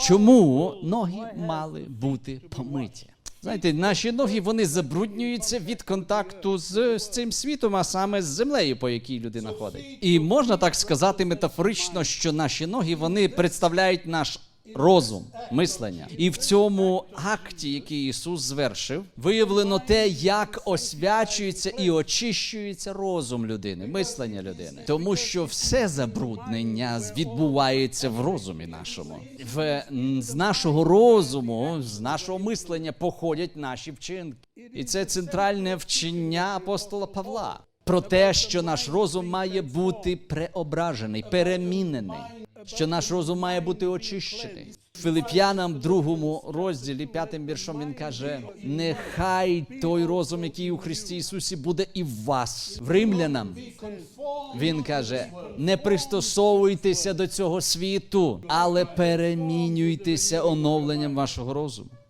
Чому ноги мали бути помиті? Знаєте, наші ноги вони забруднюються від контакту з, з цим світом, а саме з землею, по якій людина ходить. І можна так сказати метафорично, що наші ноги вони представляють наш розум, мислення. І в цьому акті, який Ісус звершив, виявлено те, як освячується і очищується розум людини, мислення людини. Тому що все забруднення відбувається в розумі нашому. В, з нашого розуму, з нашого мислення походять наші вчинки. І це центральне вчення апостола Павла. Про те, що наш розум має бути преображений, перемінений, що наш розум має бути очищений. Филип'янам, другому розділі, п'ятим віршом він каже: нехай той розум, який у Христі Ісусі, буде і в вас. В римлянам він каже: не пристосовуйтеся до цього світу, але перемінюйтеся оновленням вашого розуму.